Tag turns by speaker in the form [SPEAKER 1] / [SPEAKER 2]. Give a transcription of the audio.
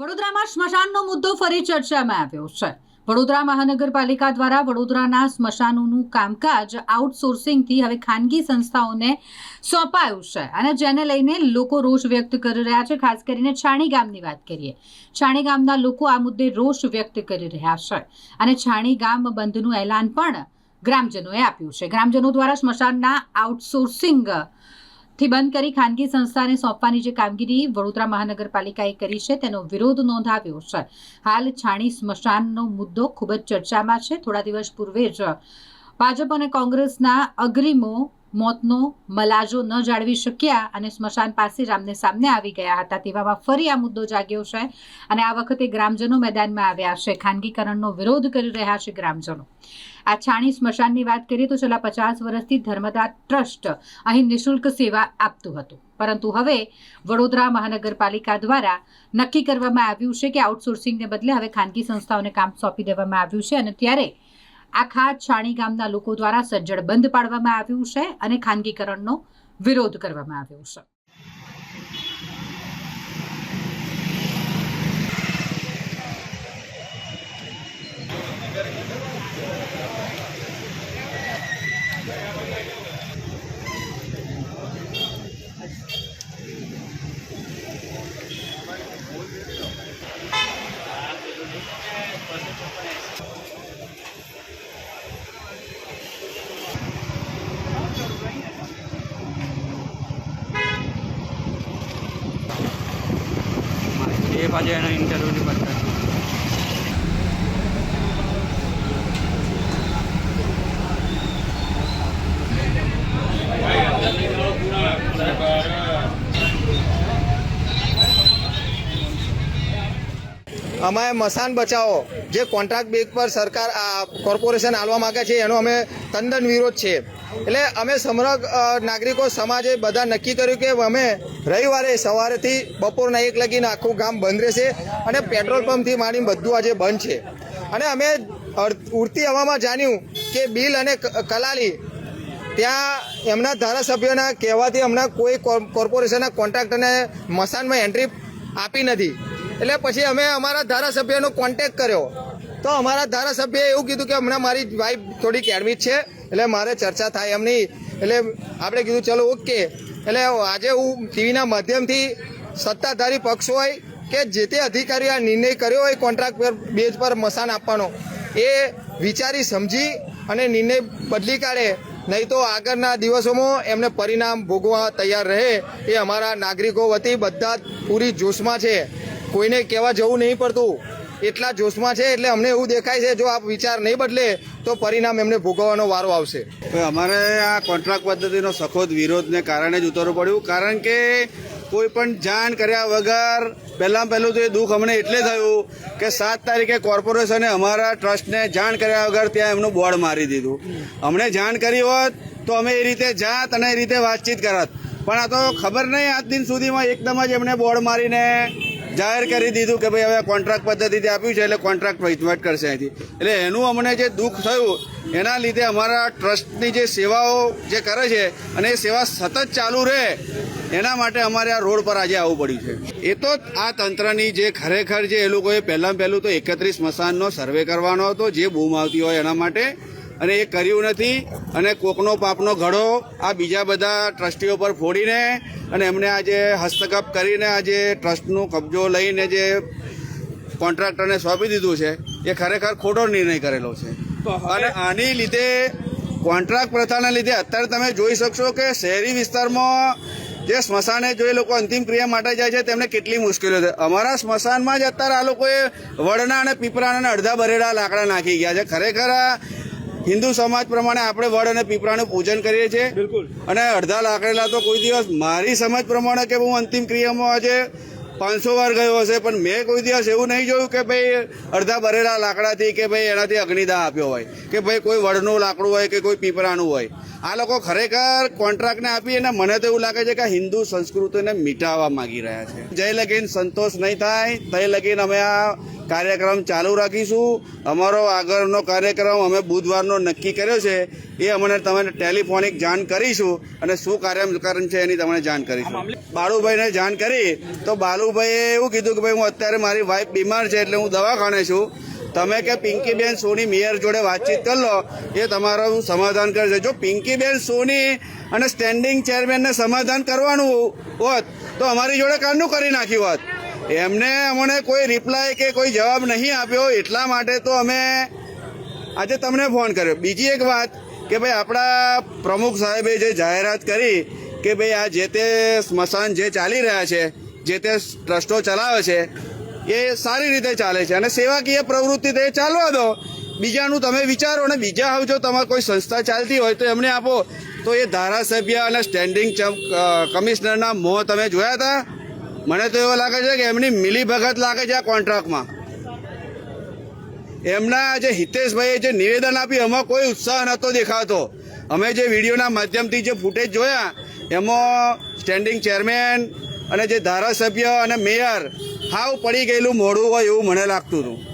[SPEAKER 1] વડોદરામાં સ્મશાનનો મુદ્દો ફરી ચર્ચામાં આવ્યો છે. વડોદરા મહાનગરપાલિકા દ્વારા વડોદરાના સ્મશાનોનું કામકાજ આઉટસોર્સિંગથી હવે ખાનગી સંસ્થાઓને સોંપાયું છે અને જેને લઈને લોકો રોષ વ્યક્ત કરી રહ્યા છે. ખાસ કરીને છાણી ગામની વાત કરીએ, છાણી ગામના લોકો આ મુદ્દે રોષ વ્યક્ત કરી રહ્યા છે અને છાણી ગામ બંધનું એલાન પણ ગ્રામજનોએ આપ્યું છે. ગ્રામજનો દ્વારા સ્મશાનના આઉટસોર્સિંગ થી બંધ કરી ખાનગી સંસ્થાને સોંપવાની જે કામગીરી વડોદરા મહાનગરપાલિકાએ કરી છે, તેનો વિરોધ નોંધાવ્યો છે. હાલ છાણી સ્મશાનનો મુદ્દો ખૂબ જ ચર્ચામાં છે. થોડા દિવસ પૂર્વે જ ભાજપ અને કોંગ્રેસના અગ્રીમો મોતનો મલાજો ન જાળવી શક્યા અને સ્મશાન પાસે જ આમને સામને આવી ગયા હતા. તેવામાં ફરી આ મુદ્દો જાગ્યો છે અને આ વખતે ગ્રામજનો મેદાનમાં આવ્યા છે. ખાનગીકરણનો વિરોધ કરી રહ્યા છે ગ્રામજનો. આ છાણી સ્મશાનની વાત કરીએ તો છેલ્લા પચાસ વર્ષથી ધર્મદા ટ્રસ્ટ અહીં નિઃશુલ્ક સેવા આપતું હતું. પરંતુ હવે વડોદરા મહાનગરપાલિકા દ્વારા નક્કી કરવામાં આવ્યું છે કે આઉટસોર્સિંગને બદલે હવે ખાનગી સંસ્થાઓને કામ સોંપી દેવામાં આવ્યું છે અને ત્યારે આખા છાણી ગામના લોકો દ્વારા સજ્જડ બંધ પાડવામાં આવ્યું છે અને ખાનગીકરણનો વિરોધ કરવામાં આવ્યો છે.
[SPEAKER 2] એ પાછો એનો ઇન્ટરવ્યૂ કરતા
[SPEAKER 3] અમે મસાન બચાવો. જે કોન્ટ્રાક્ટ બેક પર સરકાર, આ કોર્પોરેશન આલવા માંગે છે, એનો અમે તંદન વિરોધ છે. એટલે અમે સમગ્ર નાગરિકો, સમાજે બધા નક્કી કર્યું કે અમે રવિવારે સવારેથી બપોરના એક લગીને આખું ગામ બંધ રહેશે અને પેટ્રોલ પંપથી માંડીને બધું આજે બંધ છે. અને અમે ઉડતી હવામાં જાણ્યું કે બિલ અને કલાલી ત્યાં એમના ધારાસભ્યોના કહેવાથી હમણાં કોઈ કોર્પોરેશનના કોન્ટ્રાક્ટરને મસાનમાં એન્ટ્રી આપી નથી. એટલે પછી અમે અમારા ધારાસભ્યનો કોન્ટેક કર્યો. તો અમારા ધારાસભ્યએ એવું કીધું કે હમણાં મારી વાઈફ થોડીક એડમિટ છે, એટલે મારે ચર્ચા થાય એમ નહીં એટલે આપણે કીધું, ચલો ઓકે એટલે આજે હું ટીવીના માધ્યમથી સત્તાધારી પક્ષ હોય કે જે તે અધિકારીએ આ નિર્ણય કર્યો હોય કોન્ટ્રાક્ટ પર, બેઝ પર મસાન આપવાનો, એ વિચારી સમજી અને નિર્ણય બદલી કાઢે. નહીં તો આગળના દિવસોમાં એમને પરિણામ ભોગવા તૈયાર રહે એ અમારા નાગરિકો વતી બધા પૂરી જોશમાં છે. કોઈને કહેવા જવું નહીં પડતું. એટલા જોશમાં છે, એટલે અમને એવું દેખાય છે, જો આ વિચાર નહીં બદલે, તો પરિણામ એમને ભોગવવાનો વારો આવશે.
[SPEAKER 4] અમારે આ કોન્ટ્રાક્ટ પદ્ધતિનો સખોદ વિરોધને કારણે જ ઉતરવું પડ્યું, કારણ કે કોઈ પણ જાણ કર્યા વગર પહેલાં પહેલું તો એ દુઃખ અમને એટલે થયું કે સાત તારીખે કોર્પોરેશને અમારા ટ્રસ્ટને જાણ કર્યા વગર ત્યાં એમનું બોર્ડ મારી દીધું. અમને જાણ કરી હોત તો અમે એ રીતે જાત અને એ રીતે વાતચીત કરત. પણ આ તો ખબર નહીં આજ દિન સુધીમાં એકદમ જ એમને બોર્ડ મારીને જાહેર કરી દીધું કે ભાઈ હવે કોન્ટ્રાક્ટ પદ્ધતિથી આપ્યું છે એટલે કોન્ટ્રાક્ટ વહીવટ કરશે અહીંથી. એટલે એનું અમને જે દુઃખ થયું, એના લીધે અમારા ટ્રસ્ટની જે સેવાઓ જે કરે છે અને એ સેવા સતત ચાલુ રહે, એના માટે અમારે આ રોડ પર આજે આવવું પડ્યું છે. એ તો આ તંત્રની જે ખરેખર જે એ લોકોએ પહેલાં પહેલું તો એકત્રીસ મસાનનો સર્વે કરવાનો હતો, જે બૂમ આવતી હોય એના માટે. અને એ કર્યું નથી અને કોકનો પાપનો ઘડો આ બીજા બધા ટ્રસ્ટીઓ પર ફોડીને અને એમને આજે હસ્તક્ષેપ કરીને આજે ટ્રસ્ટનો કબજો લઈને જે કોન્ટ્રાક્ટરને સોંપી દીધું છે એ ખરેખર ખોટો નિર્ણય કરેલો છે. અને આની લીધે કોન્ટ્રાક્ટ પ્રથાના લીધે અત્યારે તમે જોઈ શકશો કે શહેરી વિસ્તારમાં જે સ્મશાને જો એ લોકો અંતિમ ક્રિયા માટે જાય છે તેમને કેટલી મુશ્કેલીઓ છે. અમારા સ્મશાનમાં જ અત્યારે આ લોકોએ વડના અને પીપળાના અને અડધા ભરેલા લાકડા નાખી ગયા છે. ખરેખર આ હિન્દુ સમાજ પ્રમાણે આપણે વડ અને પીપળાનું પૂજન કરીએ છીએ. અને અડધા લાકડેલા તો કોઈ દિવસ મારી સમજ પ્રમાણે કે હું અંતિમ ક્રિયામાં આજે પાંચસો વાર ગયો હશે પણ મેં કોઈ દિવસ એવું નહીં જોયું કે ભાઈ અડધા ભરેલા લાકડાથી કે ભાઈ એનાથી અગ્નિદાહ આપ્યો હોય કે ભાઈ કોઈ વડનું લાકડું હોય કે કોઈ પીપળાનું હોય. આ લોકો ખરેખર કોન્ટ્રાક્ટને આપી અને મને તો એવું લાગે છે કે હિન્દુ સંસ્કૃતિને મિટાવવા માંગી રહ્યા છે. જય લગીન સંતોષ નહીં થાય. તય લગીન અમે આ કાર્યક્રમ ચાલુ રાખીશું. અમારો આગળનો કાર્યક્રમ અમે બુધવારનો નક્કી કર્યો છે. એ અમને તમને ટેલિફોનિક જાણ કરીશું અને શું કાર્યક્રમ છે એની તમને જાણ કરીશું. બાળુભાઈને જાણ કરી તો બાલુભાઈએ એવું કીધું કે ભાઈ હું અત્યારે મારી વાઈફ બીમાર છે એટલે હું દવાખાને છું. તમે કે પિંકીબેન સોની મેયર જોડે વાતચીત કરી લો. એ તમારું સમાધાન કરશે જો પિંકીબેન સોની અને સ્ટેન્ડિંગ ચેરમેનને સમાધાન કરવાનું હોત તો અમારી જોડે કારનું કરી નાખ્યું હોત. એમને અમને કોઈ રિપ્લાય કે કોઈ જવાબ નહીં આપ્યો, એટલા માટે તો અમે આજે તમને ફોન કર્યો. બીજી એક વાત કે ભાઈ આપણા પ્રમુખ સાહેબે જે જાહેરાત કરી કે ભાઈ આ જે તે સ્મશાન જે ચાલી રહ્યા છે, જે તે ટ્રસ્ટો ચલાવે છે, એ સારી રીતે ચાલે છે અને સેવાકીય પ્રવૃત્તિ તે ચાલવા દો. બીજાનું તમે વિચારો અને બીજા હવે જો તમારે કોઈ સંસ્થા ચાલતી હોય તો એમને આપો. તો એ ધારાસભ્ય અને સ્ટેન્ડિંગ કમિશનરના મોં તમે જોયા હતા? મને તો એવું લાગે છે કે એમની મિલીભગત લાગે છે આ કોન્ટ્રાક્ટમાં. એમના જે હિતેશભાઈએ જે નિવેદન આપ્યું, એમાં કોઈ ઉત્સાહ નહોતો દેખાતો. અમે જે વિડીયોના માધ્યમથી જે ફૂટેજ જોયા, એમાં સ્ટેન્ડિંગ ચેરમેન અને જે ધારાસભ્ય અને મેયર હાવ પડી ગયેલું મોડું હોય એવું મને લાગતું હતું.